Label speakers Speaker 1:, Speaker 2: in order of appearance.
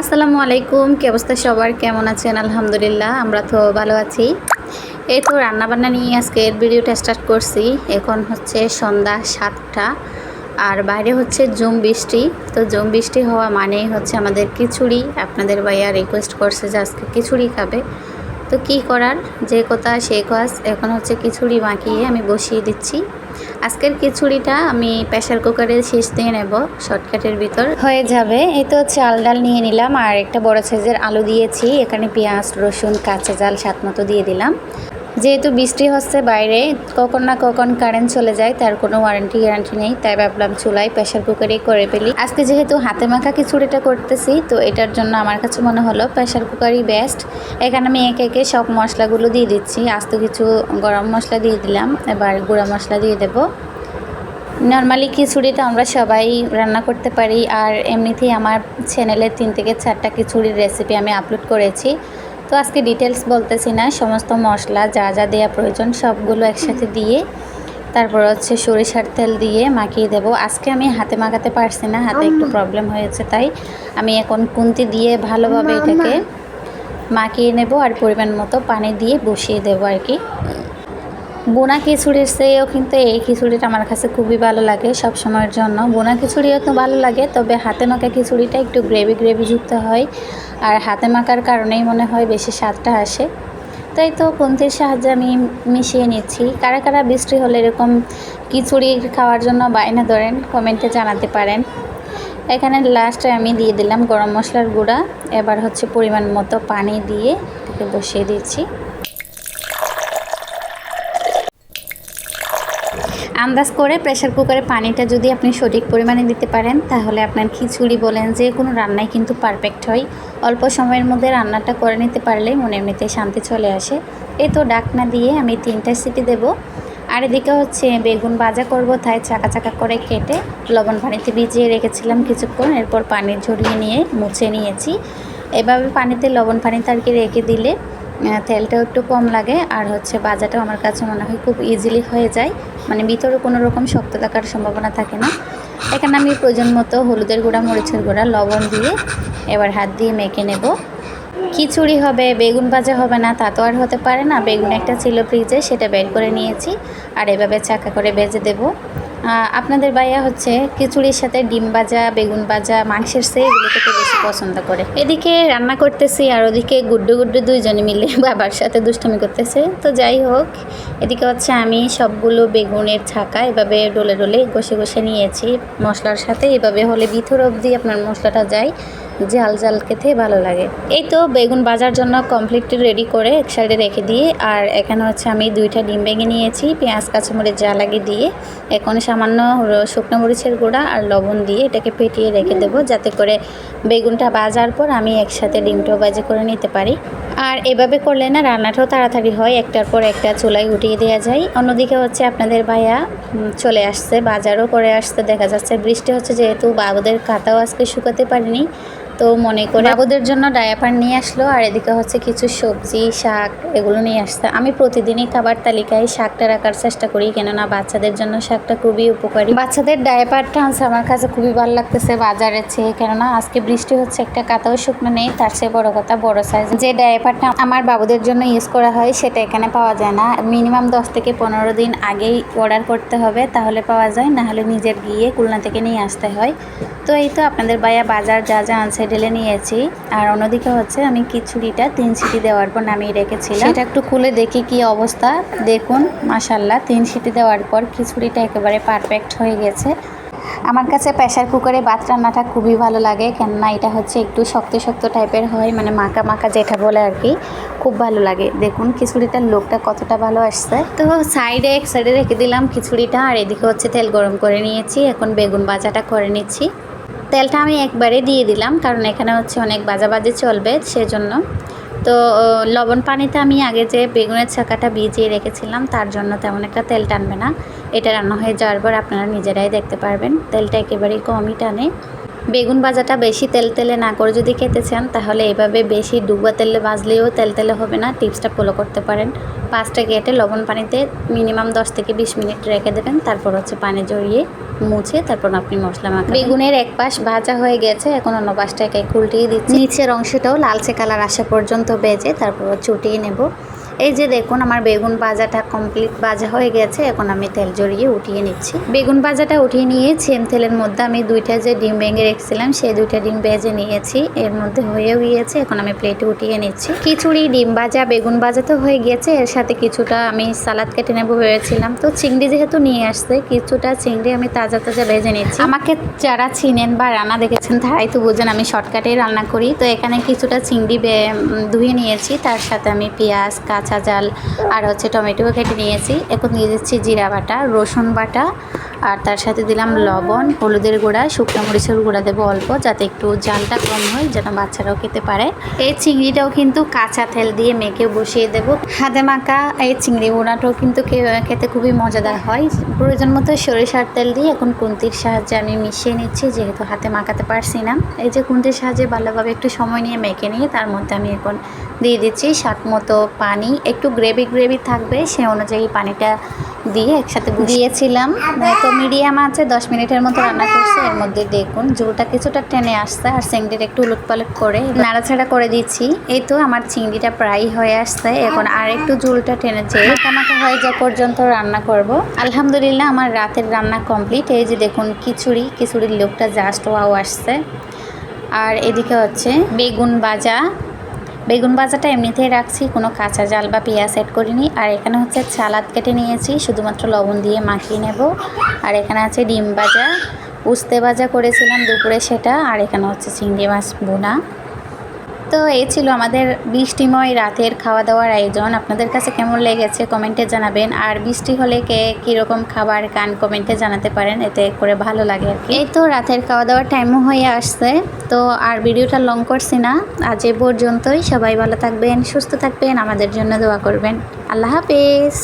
Speaker 1: আসসালামু আলাইকুম, কি অবস্থা সবার? কেমন আছেন? আলহামদুলিল্লাহ, আমরা তো ভালো আছি। এই তো রান্নাবান্না নিয়ে আজকে এর ভিডিওটা স্টার্ট করছি। এখন হচ্ছে সন্ধ্যা সাতটা, আর বাইরে হচ্ছে জুম বৃষ্টি। তো জুম বৃষ্টি হওয়া মানেই হচ্ছে আমাদের খিচুড়ি। আপনাদের ভাইয়া রিকোয়েস্ট করছে যে আজকে খিচুড়ি খাবে। তো কি করার? যে কথা সে কাজ এখন হচ্ছে খিচুড়ি মাখিয়ে আমি বসিয়ে দিচ্ছি। আজকের খিচুড়িটা আমি প্রেশার কুকারে শেষ দিয়ে নেব, শর্টকাটের ভিতর। হয়ে যাবে। এই তো চাল ডাল নিয়ে নিলাম, আর একটা বড় সাইজের আলু দিয়েছি। এখানে পেঁয়াজ, রসুন, কাঁচা জাল স্বাদ মতো দিয়ে দিলাম। যেহেতু বৃষ্টি হচ্ছে বাইরে, কখন না কখন কারেন্ট চলে যায়, তার কোনো ওয়ারেন্টি গ্যারান্টি নেই। তাই ভাবলাম চুলাই প্রেশার কুকারেই করে ফেলি। আজকে যেহেতু হাতে মাখা খিচুড়িটা করতেছি, তো এটার জন্য আমার কাছে মনে হলো প্রেশার কুকারই বেস্ট এখানে আমি একে একে সব মশলাগুলো দিয়ে দিচ্ছি। আস্ত কিছু গরম মশলা দিয়ে দিলাম, এবার গুঁড়া মশলা দিয়ে দেবো। নর্মালি খিচুড়িটা আমরা সবাই রান্না করতে পারি, আর এমনিতেই আমার চ্যানেলে তিন থেকে চারটা খিচুড়ির রেসিপি আমি আপলোড করেছি। তো আজকে ডিটেলস বলতেছি না সমস্ত মশলা যা যা দেওয়া প্রয়োজন সবগুলো একসাথে দিয়ে তারপর হচ্ছে সরিষার তেল দিয়ে মাখিয়ে দেব। আজকে আমি হাতে মাখাতে পারছি না হাতে একটু প্রবলেম হয়েছে তাই আমি এখন কুন্তি দিয়ে ভালোভাবে এটাকে মাখিয়ে নেব আর পরিমাণ মতো পানি দিয়ে বসিয়ে দেবো আর কি। বোনা খিচুড়ির চেয়েও কিন্তু এই খিচুড়িটা আমার কাছে খুবই ভালো লাগে সব সময়ের জন্য। বোনা খিচুড়িও তো ভালো লাগে, তবে হাতে মাখা খিচুড়িটা একটু গ্রেভি গ্রেভি যুক্ত হয় আর হাতে মাখার কারণেই মনে হয় বেশি স্বাদটা আসে। তাই তো পন্থীর সাহায্যে আমি মিশিয়ে নিচ্ছি। কারা কারা বৃষ্টি হলে এরকম খিচুড়ি খাওয়ার জন্য বায়না ধরেন, কমেন্টে জানাতে পারেন। এখানে লাস্টে আমি দিয়ে দিলাম গরম মশলার গুঁড়া। এবার হচ্ছে পরিমাণ মতো পানি দিয়ে বসিয়ে দিচ্ছি। আন্দাজ করে প্রেশার কুকারে পানিটা যদি আপনি সঠিক পরিমাণে দিতে পারেন, তাহলে আপনার খিচুড়ি বলেন, যে কোনো রান্নাই কিন্তু পারফেক্ট হয়। অল্প সময়ের মধ্যে রান্নাটা করে নিতে পারলেই মনে এমনিতে শান্তি চলে আসে। এই তো ডাকনা দিয়ে আমি তিনটা সিটি দেব। আর এদিকে হচ্ছে বেগুন ভাজা করব, তাই চাকা চাকা করে কেটে লবণ পানিতে ভিজিয়ে রেখেছিলাম কিছুক্ষণ। এরপর পানি ঝরিয়ে নিয়ে মুছে নিয়েছি। এভাবে পানিতে লবণ পানিতে আর কি রেখে দিলে তেলটাও একটু কম লাগে, আর হচ্ছে বাজাটাও আমার কাছে মনে হয় খুব ইজিলি হয়ে যায়। মানে ভিতরে কোনো রকম শক্ত থাকার সম্ভাবনা থাকে না। এখানে আমি প্রয়োজন মতো হলুদের গুঁড়া, মরিচের গুঁড়া, লবণ দিয়ে এবার হাত দিয়ে মেখে নেব। খিচুড়ি হবে, বেগুন ভাজা হবে না, তা তো আর হতে পারে না। বেগুন একটা ছিল ফ্রিজে সেটা বের করে নিয়েছি আর এভাবে চাকা করে বেজে দেবো। আপনাদের ভাইয়া হচ্ছে খিচুড়ির সাথে ডিম ভাজা, বেগুন ভাজা, মাংসের সে এগুলো খেতে বেশি পছন্দ করে। এদিকে রান্না করতেছি আর ওদিকে গুড্ডু গুড্ডু দুইজনে মিলে বাবার সাথে দুষ্টামি করতেছে। তো যাই হোক, এদিকে হচ্ছে আমি সবগুলো বেগুনের ছাকা এভাবে ডলে ডলে ঘষে ঘষে নিয়েছি। মশলার সাথে এভাবে হলে ভিতর অবধি আপনার মশলাটা যায়। জাল জাল খেতে ভালো লাগে। এই তো বেগুন বাজার জন্য কমপ্লিট রেডি করে এক সাইডে রেখে দিয়ে, আর এখানে হচ্ছে আমি দুইটা ডিম ভেঙে নিয়েছি, পেঁয়াজ, কাঁচামরিচ যা লাগে দিয়ে। এখন সামান্য শুকনো মরিচের গুঁড়া আর লবণ দিয়ে এটাকে পেটিয়ে রেখে দেবো, যাতে করে বেগুনটা বাজার পর আমি একসাথে ডিমটাও বাজে করে নিতে পারি। আর এভাবে করলে না রান্নাটাও তাড়াতাড়ি হয়, একটার পর একটা চুলায় উঠিয়ে দেওয়া যায়। অন্যদিকে হচ্ছে আপনাদের ভাইয়া চলে আসছে, বাজারও করে আসতে দেখা যাচ্ছে বৃষ্টি হচ্ছে যেহেতু বাবুদের কাতাও আজকে শুকাতে পারিনি। তো মনে করে বাবুদের জন্য ডায়াপার নিয়ে আসলো, আর এদিকে হচ্ছে কিছু সবজি, শাক, এগুলো নিয়ে আসতে আমি প্রতিদিনই খাবার তালিকায় শাকটা রাখার চেষ্টা করি, কেননা বাচ্চাদের জন্য শাকটা খুবই উপকারী। বাচ্চাদের ডায়াপারটা আছে আমার কাছে খুবই ভালো লাগতেছে বাজারের চেয়ে, কেননা আজকে বৃষ্টি হচ্ছে, একটা কাতাও শুকনো নেই, তার চেয়ে বড় কথা বড় সাইজ যে ডায়াপারটা আমার বাবুদের জন্য ইউজ করা হয়, সেটা এখানে পাওয়া যায় না। মিনিমাম দশ থেকে পনেরো দিন আগেই অর্ডার করতে হবে, তাহলে পাওয়া যায় না হলে নিজের গিয়ে খুলনা থেকে নিয়ে আসতে হয়। তো এই তো আপনাদের বাইয়া বাজার যা যা আনছে ঢেলে নিয়েছি। আর অন্যদিকে হচ্ছে আমি খিচুড়িটা তিন সিটি দেওয়ার পর নামিয়ে রেখেছিলাম। এটা একটু খুলে দেখি কি অবস্থা। দেখুন মাসাল্লাহ তিন সিটি দেওয়ার পর খিচুড়িটা একেবারে পারফেক্ট হয়ে গেছে। আমার কাছে প্রেশার কুকারে ভাত রান্নাটা খুবই ভালো লাগে, কেননা এটা হচ্ছে একটু শক্ত শক্ত টাইপের হয় মানে মাখা মাখা যেটা বলে আর কি। খুব ভালো লাগে। দেখুন, খিচুড়িটার লোকটা কতটা ভালো আসছে। তো সাইডে, এক সাইডে রেখে দিলাম খিচুড়িটা, আর এদিকে হচ্ছে তেল গরম করে নিয়েছি। এখন বেগুন ভাজাটা করে নিচ্ছি। তেলটা আমি একবারে দিয়ে দিলাম, কারণ এখানে হচ্ছে অনেক বাজাবাজি চলবে সেজন্য। তো লবণ পানিতে আমি আগে যে বেগুনের ছাকাটা ভিজিয়ে রেখেছিলাম, তার জন্য তেমন একটা তেল টানবে না। এটা রান্না হয়ে যাওয়ার পর আপনারা নিজেরাই দেখতে পারবেন, তেলটা একেবারেই কমই টানে। বেগুন ভাজাটা বেশি তেল তেলে না করে যদি খেতে চান, তাহলে এভাবে বেশি ডুবা তেলে ভাজলেও তেল তেলে হবে না। টিপসটা ফলো করতে পারেন। পাঁচটা কেটে লবণ পানিতে মিনিমাম দশ থেকে বিশ মিনিট রেখে দেবেন। তারপর হচ্ছে পানি জড়িয়ে মুছে তারপর আপনি মশলা মাখাবেন। বেগুনের এক পাশ ভাজা হয়ে গেছে, এখন অন্য পাশটা একে উল্টিয়ে দিচ্ছি। নিচের অংশটাও লালচে কালার আসা পর্যন্ত বেজে, তারপর চুটিয়ে নেব। এই যে দেখুন, আমার বেগুন ভাজাটা কমপ্লিট ভাজা হয়ে গেছে। এখন আমি তেল জড়িয়ে উঠিয়ে নিচ্ছি। বেগুন ভাজাটা উঠিয়ে নিয়ে সেম তেলের মধ্যে আমি দুইটা যে ডিম ভেঙে রেখেছিলাম, সেই দুইটা ডিম ভেজে নিয়েছি। এর মধ্যে হয়েও গিয়েছে, এখন আমি প্লেটে উঠিয়ে নিচ্ছি। খিচুড়ি, ডিম ভাজা, বেগুন ভাজা তো হয়ে গিয়েছে। এর সাথে কিছুটা আমি সালাদ কেটে নেব ভেবেছিলাম। তো চিংড়ি যেহেতু নিয়ে আসছে, কিছুটা চিংড়ি আমি তাজা তাজা ভেজে নিচ্ছি। আমাকে যারা চিনেন বা রান্না দেখেছেন, তারাই তো বুঝেন আমি শর্টকাটেই রান্না করি। তো এখানে কিছুটা চিংড়ি ধুয়ে নিয়েছি। তার সাথে আমি পেঁয়াজ, কাঁচা জাল আর হচ্ছে টমেটো কেটে নিয়েছি। এখন দিয়ে দিচ্ছি জিরা বাটা রসুন বাটা আর তার সাথে দিলাম লবণ, হলুদের গুঁড়া, শুকনো মরিচের গুঁড়া দেবো অল্প, যাতে একটু জালটা কম হয়, যেন বাচ্চারাও খেতে পারে। এই চিংড়িটাও কিন্তু কাঁচা তেল দিয়ে মেখে বসিয়ে দেবো। হাতে মাখা এই চিংড়ি গুঁড়াটাও কিন্তু খেতে খুবই মজাদার হয়। প্রয়োজন মতো সরিষার তেল দিয়ে এখন কুন্তির সাহায্যে আমি মিশিয়ে নিচ্ছি, যেহেতু হাতে মাখাতে পারছি না। এই যে কুন্তির সাহায্যে ভালোভাবে একটু সময় নিয়ে মেখে নিয়ে তার মধ্যে আমি এখন দিয়ে দিচ্ছি স্বাদ মতো পানি। একটু গ্রেভি গ্রেভি থাকবে, সে অনুযায়ী পানিটা দিয়ে একসাথে দিয়েছিলাম। তো মিডিয়াম আছে দশ মিনিটের মতো রান্না করছে এর মধ্যে দেখুন। ঝোলটা কিছুটা টেনে আসছে আর চিংড়িটা একটু উলট পালট করে নাড়াচাড়া করে দিচ্ছি। এই তো আমার চিংড়িটা প্রায় হয়ে আসছে। এখন আর একটু ঝোলটা টেনে যে মাখা মাখা হয়ে যাওয়া পর্যন্ত রান্না করব। আলহামদুলিল্লাহ আমার রাতের রান্না কমপ্লিট। এই যে দেখুন খিচুড়ি খিচুড়ির লোকটা জাস্ট ওয়াও আসছে। আর এদিকে হচ্ছে বেগুন ভাজা বেগুন ভাজাটা এমনিতেই রাখছি, কোনো কাঁচা জাল বা পেঁয়াজ অ্যাড করিনি। আর এখানে হচ্ছে ছালাদ কেটে নিয়েছি, শুধুমাত্র লবণ দিয়ে মাখিয়ে নেব। আর এখানে আছে ডিম ভাজা। উস্তে ভাজা করেছিলাম দুপুরে সেটা, আর এখানে হচ্ছে চিংড়ি মাছ বোনা তো এই ছিল আমাদের বৃষ্টিময় রাতের খাওয়া দাওয়ার আয়োজন। আপনাদের কাছে কেমন লেগেছে কমেন্টে জানাবেন। আর বৃষ্টি হলে কে কীরকম খাবার গান কমেন্টে জানাতে পারেন, এতে করে ভালো লাগে আর কি। এই তো রাতের খাওয়া দাওয়ার টাইমও হয়ে আসছে। তো আর ভিডিওটা লং করছি না। আজ এ পর্যন্তই। সবাই ভালো থাকবেন, সুস্থ থাকবেন। আমাদের জন্য দোয়া করবেন। আল্লাহ হাফেজ।